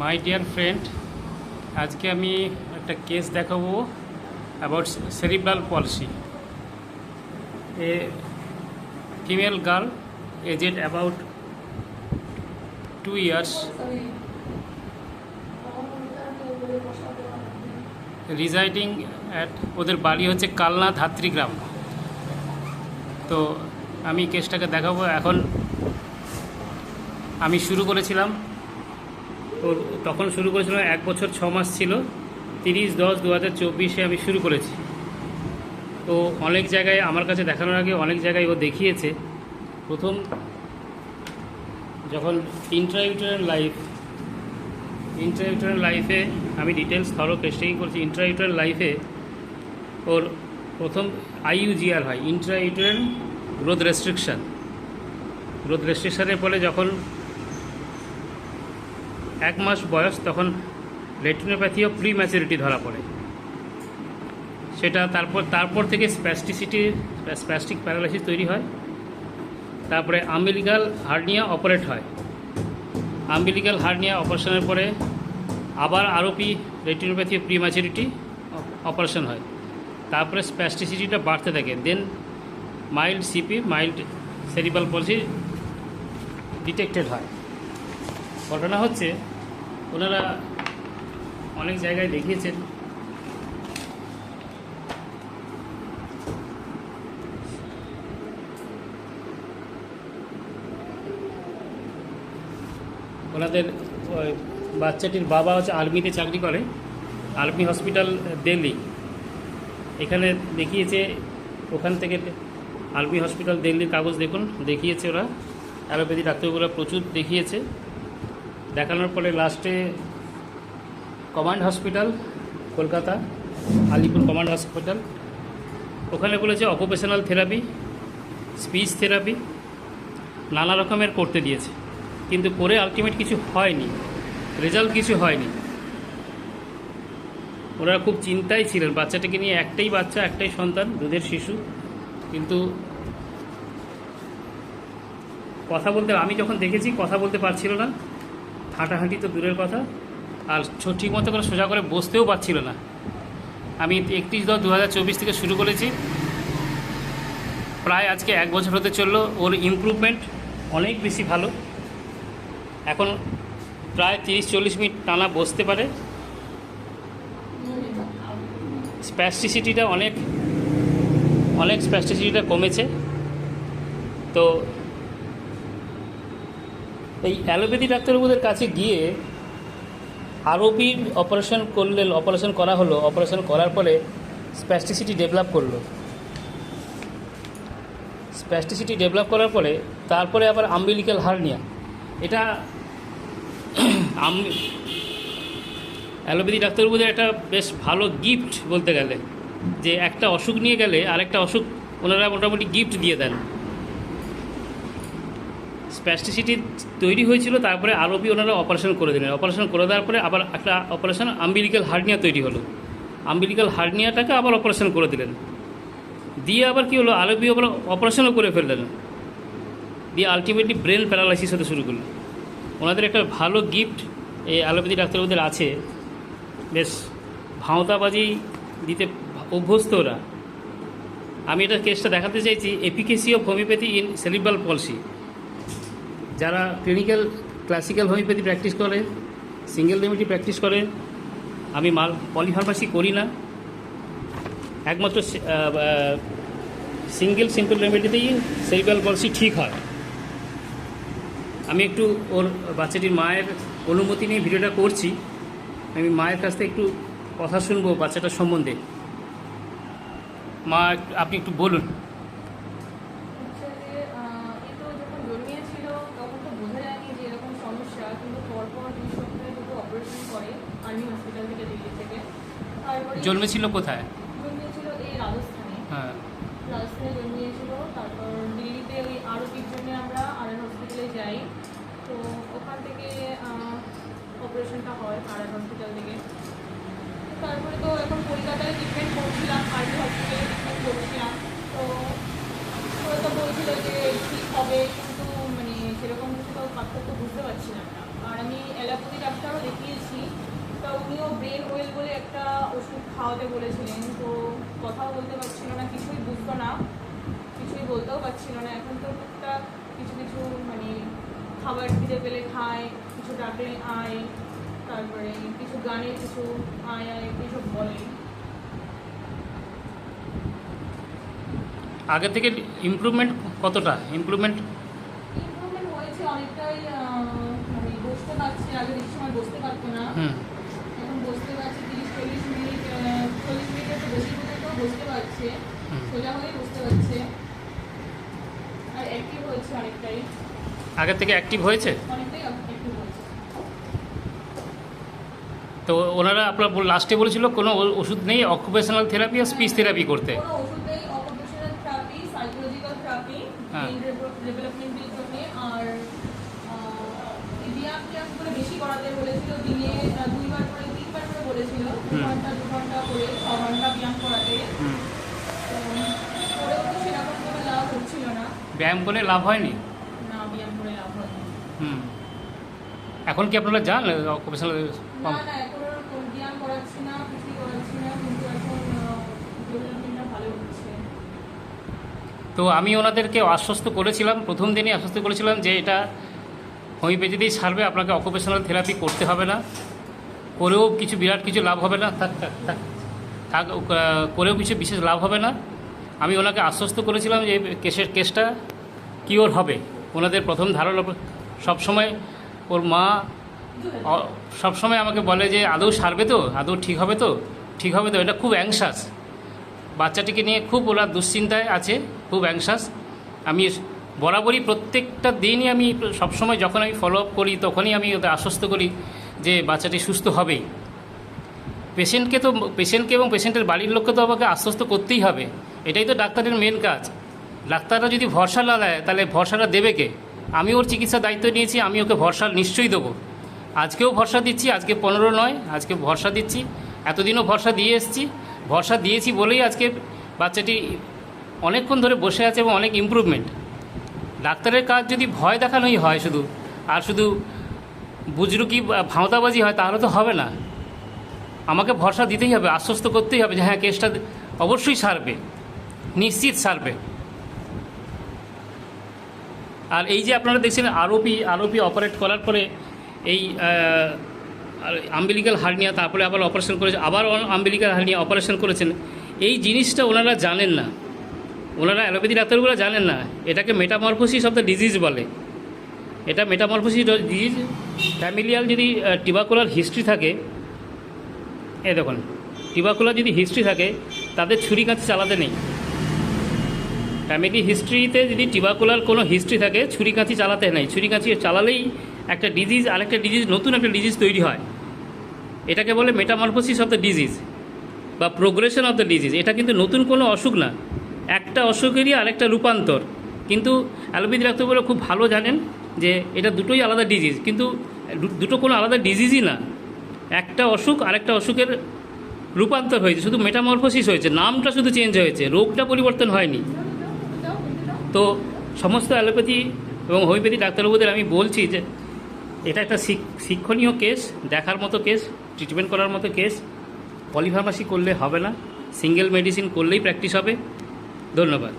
My dear friend, আজকে আমি একটা কেস দেখাবো about cerebral palsy a female girl aged about two years residing at ওদের বাড়ি হচ্ছে কালনা ধাত্রীগ্রাম তো আমি কেসটাকে দেখাবো। এখন আমি শুরু করেছিলাম। তো তখন শুরু করেছিলাম এক বছর ছ মাস ছিল। তিরিশ, দশ দু হাজার চব্বিশে আমি শুরু করেছি। তো অনেক জায়গায় আমার কাছে দেখানোর আগে অনেক জায়গায় ও দেখিয়েছে। প্রথম যখন ইন্ট্রাইউটারাল লাইফ ইন্ট্রাইউটারাল লাইফে আমি ডিটেলস থরো টেস্টিং করছি। ইন্ট্রাইউটারাল লাইফে ওর প্রথম আইইউজিআর হয় ইন্ট্রাইউটারাল গ্রোথ রেস্ট্রিকশান গ্রোথ রেস্ট্রিকশানের ফলে যখন এক মাস বয়স, তখন রেটিনোপ্যাথি প্রি ম্যাচুরিটি ধরা পড়ে। সেটা তারপর তারপর থেকে স্প্যাস্টিসিটি, স্প্যাস্টিক প্যারালাইসিস তৈরি হয়। তারপরে আম্বিলিকাল হার্নিয়া অপারেট হয়। আম্বিলিকাল হার্নিয়া অপারেশনের পরে আবার ROP retinopathy prematurity operation হয়। তারপরে স্প্যাস্টিসিটিটা বাড়তে থাকে। Then mild CP, mild cerebral palsy detected হয়। ঘটনা হচ্ছে ওনারা অনেক জায়গায় দেখিয়েছেন। ওনাদের বাচ্চাটির বাবা হচ্ছে আর্মিতে চাকরি করে, আর্মি হসপিটাল দিল্লি। এখানে দেখিয়েছে, ওখান থেকে আর্মি হসপিটাল দিল্লির কাগজ দেখুন, দেখিয়েছে ওরা। অ্যালোপ্যাথি ডাক্তারগুলো প্রচুর দেখিয়েছে। দেখানোর পরে লাস্টে command hospital Kolkata, Alipur command hospital ওখানে বলেছে অকুপেশনাল থেরাপি স্পিচ থেরাপি নানা রকমের করতে দিয়েছে। কিন্তু করে আলটিমেট কিছু হয়নি রেজাল্ট কিছু হয়নি। ওরা খুব চিন্তায় ছিলেন, বাচ্চাটাকে নিয়ে একটাই বাচ্চা, একটাই সন্তান, দুধের শিশু। কিন্তু কথা বলতে, আমি যখন দেখেছি, কথা বলতে পারছিল না। হাঁটাহাঁটি তো দূরের কথা। আর ঠিক মতো করে সোজা করে বসতেও পারছিল না। আমি একত্রিশ দশ দু থেকে শুরু করেছি। প্রায় আজকে এক বছর হতে চলল। ওর ইমপ্রুভমেন্ট অনেক বেশি ভালো। এখন প্রায় তিরিশ চল্লিশ মিনিট টানা বসতে পারে। স্প্যাস্টিসিটিটা অনেক অনেক স্প্যাস্টিসিটিটা কমেছে। তো এই অ্যালোপ্যাথি ডাক্তারবাবুদের কাছে গিয়ে আরোপির অপারেশন করলে, অপারেশন করা হলো, অপারেশন করার পরে স্প্যাস্টিসিটি ডেভেলপ করল। স্প্যাস্টিসিটি ডেভেলপ করার পরে তারপরে আবার আম্বিলিক্যাল হার্নিয়া। এটা অ্যালোপ্যাথি ডাক্তারবাবুদের একটা বেশ ভালো গিফট বলতে গেলে। যে একটা অসুখ নিয়ে গেলে আরেকটা অসুখ ওনারা মোটামুটি গিফট দিয়ে দেন। স্প্যাস্টিসিটি তৈরি হয়েছিল, তারপরে আরোপি ওনারা অপারেশন করে দিলেন। অপারেশন করে দেওয়ার পরে আবার একটা অপারেশন আম্বিলিক্যাল হার্নিয়া তৈরি হলো। আম্বিলিক্যাল হার্নিয়াটাকে আবার অপারেশন করে দিলেন। দিয়ে আবার কী হলো আরোপি আবার অপারেশনও করে ফেললেন। দিয়ে আলটিমেটলি ব্রেন প্যারালাইসিস হতে শুরু করল। ওনাদের একটা ভালো গিফট এই অ্যালোপ্যাথি ডাক্তারবাবুদের আছে। বেশ ভাঁওতাবাজি দিতে অভ্যস্ত ওরা। আমি এটা কেসটা দেখাতে চাইছি efficacy of homoeopathy in cerebral palsy যারা ক্লিনিক্যাল ক্লাসিক্যাল হোমিওপ্যাথি প্র্যাকটিস করে সিঙ্গেল রেমেডি প্র্যাকটিস করে, আমি মাল পলিফার্মাসি করি না। একমাত্র সিঙ্গেল সিম্পল রেমেডিতেই সেরিব্রাল পলসি ঠিক হয়। আমি একটু ওর বাচ্চাটির মায়ের অনুমতি নিয়ে ভিডিওটা করছি। আমি মায়ের কাছ থেকে একটু কথা শুনব বাচ্চাটার সম্বন্ধে। মা, আপনি একটু বলুন হচ্ছে যে, আহ, এ তো যখন জন্মিয়েছিল তখন তো বোঝা যায়নি যে এরকম সমস্যা কিন্তু পরপর দুই সপ্তাহে দুটো অপারেশন করে আর্মি হসপিটাল থেকে দিল্লি থেকে তারপরে জন্মেছিল কোথায়? এই রাজস্থানে। হ্যাঁ। রাজস্থানে জন্মিয়েছিল তারপর দিল্লিতে ওই জন্য আমরা আর হসপিটালে যাই। তো ওখান থেকে অপারেশনটা হয় আর হসপিটাল থেকে। তারপরে তো এখন কলকাতায় ট্রিটমেন্ট করছিলাম আর্মি হসপিটালে ট্রিটমেন্ট করছিলাম। তো ওরা তো বলছিল যে ঠিক হবে কিন্তু মানে সেরকম কিছু তো পার্থক্য বুঝতে পারছিলাম না আর আমি অ্যালোপ্যাথি ডাক্তারও দেখিয়েছি খাওয়াতে বলেছিলেন তো কথাও বলতে পারছিল না কিছুই বুঝতো না কিছুই বলতেও পারছিল না। এখন তো টুকটাক কিছু কিছু মানে খাবার খিদে পেলে খায় কিছু ডাকে আয় তারপরে কিছু গানে কিছু আয় আয় এসব বলে। আগে থেকে ইমপ্রুভমেন্ট কতটা? ইমপ্রুভমেন্ট ইমপ্রুভমেন্ট হয়েছে অনেকটাই মানে বসতে পারছে আগে বেশি সময় বসতে পারতো না হুম এখন বসতে পারছে তিরিশ চল্লিশ মিনিট আহ, চল্লিশ মিনিটের তো বেশি পর্যন্ত বসতে পারছে সোজা হয়ে পারছে। আর অ্যাক্টিভ হয়েছে অনেকটাই। আগে থেকে অ্যাক্টিভ হয়েছে? অনেকটাই অ্যাক্টিভ হয়েছে। তো ওনারা আপনার লাস্টে বলেছিল কোনো ওষুধ নেই অকুপেশনাল থেরাপি আর স্পিচ থেরাপি করতে। হ্যাঁ। ডেভেলপমেন্টের জন্য। আর ব্যায়াম ট্যায়াম করে বেশি করাতে বলেছিল দিনে দুইবার করে তিনবার করে বলেছিল। ঘণ্টা দু ঘণ্টা করে ছ ঘণ্টা ব্যায়াম করাতে হুম তো করেও তো সেরকম কোনো লাভ হচ্ছিল না ব্যায়াম করে লাভ হয়নি? না ব্যায়াম করে লাভ হয়নি। হুম। এখন কি আপনারা যান? অকুপেশনাল না না এখন ব্যায়াম করাচ্ছি না কিছুই করাচ্ছি না কিন্তু এখন ভালো হচ্ছে। তো আমি ওনাদেরকে আশ্বস্ত করেছিলাম প্রথম দিনই আশ্বস্ত করেছিলাম যে এটা হোমিওপ্যাথিতেই সারবে আপনাকে অকুপেশনাল থেরাপি করতে হবে না। করেও কিছু বিরাট কিছু লাভ হবে না থাক থাক থাক। থাক করেও কিছু বিশেষ লাভ হবে না। আমি ওনাকে আশ্বস্ত করেছিলাম যে কেসের কেসটা কিওর হবে? ওনাদের প্রথম ধারণা সবসময় ওর মা সবসময় আমাকে বলে যে, আদৌ সারবে তো? আদৌ ঠিক হবে তো? ঠিক হবে তো? এটা খুব অ্যাংশাস বাচ্চাটিকে নিয়ে খুব ওরা দুশ্চিন্তায় আছে, খুব অ্যাংশাস আমি বরাবরই প্রত্যেকটা দিনই আমি সবসময় যখন আমি ফলো আপ করি, তখনই আমি ওদের আশ্বস্ত করি যে, বাচ্চাটি সুস্থ হবেই। পেশেন্টকে তো পেশেন্টকে এবং পেশেন্টের বাড়ির লোককে তো আমাকে আশ্বস্ত করতেই হবে। এটাই তো ডাক্তারের মেন কাজ। ডাক্তাররা যদি ভরসা দেয়, তাহলে ভরসাটা দেবে কে? আমি ওর চিকিৎসার দায়িত্ব নিয়েছি, আমি ওকে ভরসা নিশ্চয়ই দেবো। আজকেও ভরসা দিচ্ছি, আজকে পনেরো নয়, আজকে ভরসা দিচ্ছি, এতদিনও ভরসা দিয়ে এসেছি। ভরসা দিয়েছি বলেই আজকে বাচ্চাটি অনেকক্ষণ ধরে বসে আছে এবং অনেক ইমপ্রুভমেন্ট ডাক্তারের কাজ যদি ভয় দেখানোই হয় শুধু, আর শুধু বুজরুকি ভাঁওতাবাজি হয়, তাহলে তো হবে না। আমাকে ভরসা দিতেই হবে, আশ্বস্ত করতেই হবে যে হ্যাঁ কেসটা অবশ্যই সারবে, নিশ্চিত সারবে। আর এই যে আপনারা দেখছেন আরওপি আরোপি অপারেট করার পরে এই আম্বিলিক্যাল হার্নিয়া তারপরে আবার অপারেশন করেছে, আবার আম্বিলিক্যাল হার্নিয়া অপারেশন করেছেন, এই জিনিসটা ওনারা জানেন না। ওনারা অ্যালোপ্যাথি ডাক্তারগুলো জানেন না। এটাকে মেটামরফোসিস অফ দ্য ডিজিজ বলে। এটা মেটামরফোসিস ডিজিজ ফ্যামিলিয়াল যদি টিবাকুলার হিস্ট্রি থাকে, এই দেখুন টিবাকুলার যদি হিস্ট্রি থাকে, তাদের ছুরি কাঁচি চালাতে নেই। ফ্যামিলি হিস্ট্রিতে যদি টিবাকুলার কোনো হিস্ট্রি থাকে ছুরি কাঁচি চালাতে নেই। ছুরি কাঁচি চালালেই একটা ডিজিজ আরেকটা ডিজিজ নতুন একটা ডিজিজ তৈরি হয়। এটাকে বলে মেটামরফোসিস অফ দ্য ডিজিজ বা প্রোগ্রেশন অফ দ্য ডিজিজ এটা কিন্তু নতুন কোনো অসুখ না। একটা অসুখেরই আরেকটা রূপান্তর। কিন্তু অ্যালোপ্যাথি ডাক্তারগুলো খুব ভালো জানেন যে এটা দুটোই আলাদা ডিজিজ কিন্তু দুটো কোনো আলাদা ডিজিজই না। একটা অসুখ, আরেকটা অসুখের রূপান্তর হয়েছে। শুধু মেটামরফোসিস হয়েছে। নামটা শুধু চেঞ্জ হয়েছে। রোগটা পরিবর্তন হয়নি। তো সমস্ত অ্যালোপ্যাথি এবং হোমিওপ্যাথি ডাক্তারবাবুদের আমি বলছি যে এটা একটা শিক্ষণীয় কেস, দেখার মতো কেস ট্রিটমেন্ট করার মতো কেস। পলিফার্মাসি করলে হবে না সিঙ্গেল মেডিসিন করলেই প্র্যাকটিস হবে। ধন্যবাদ।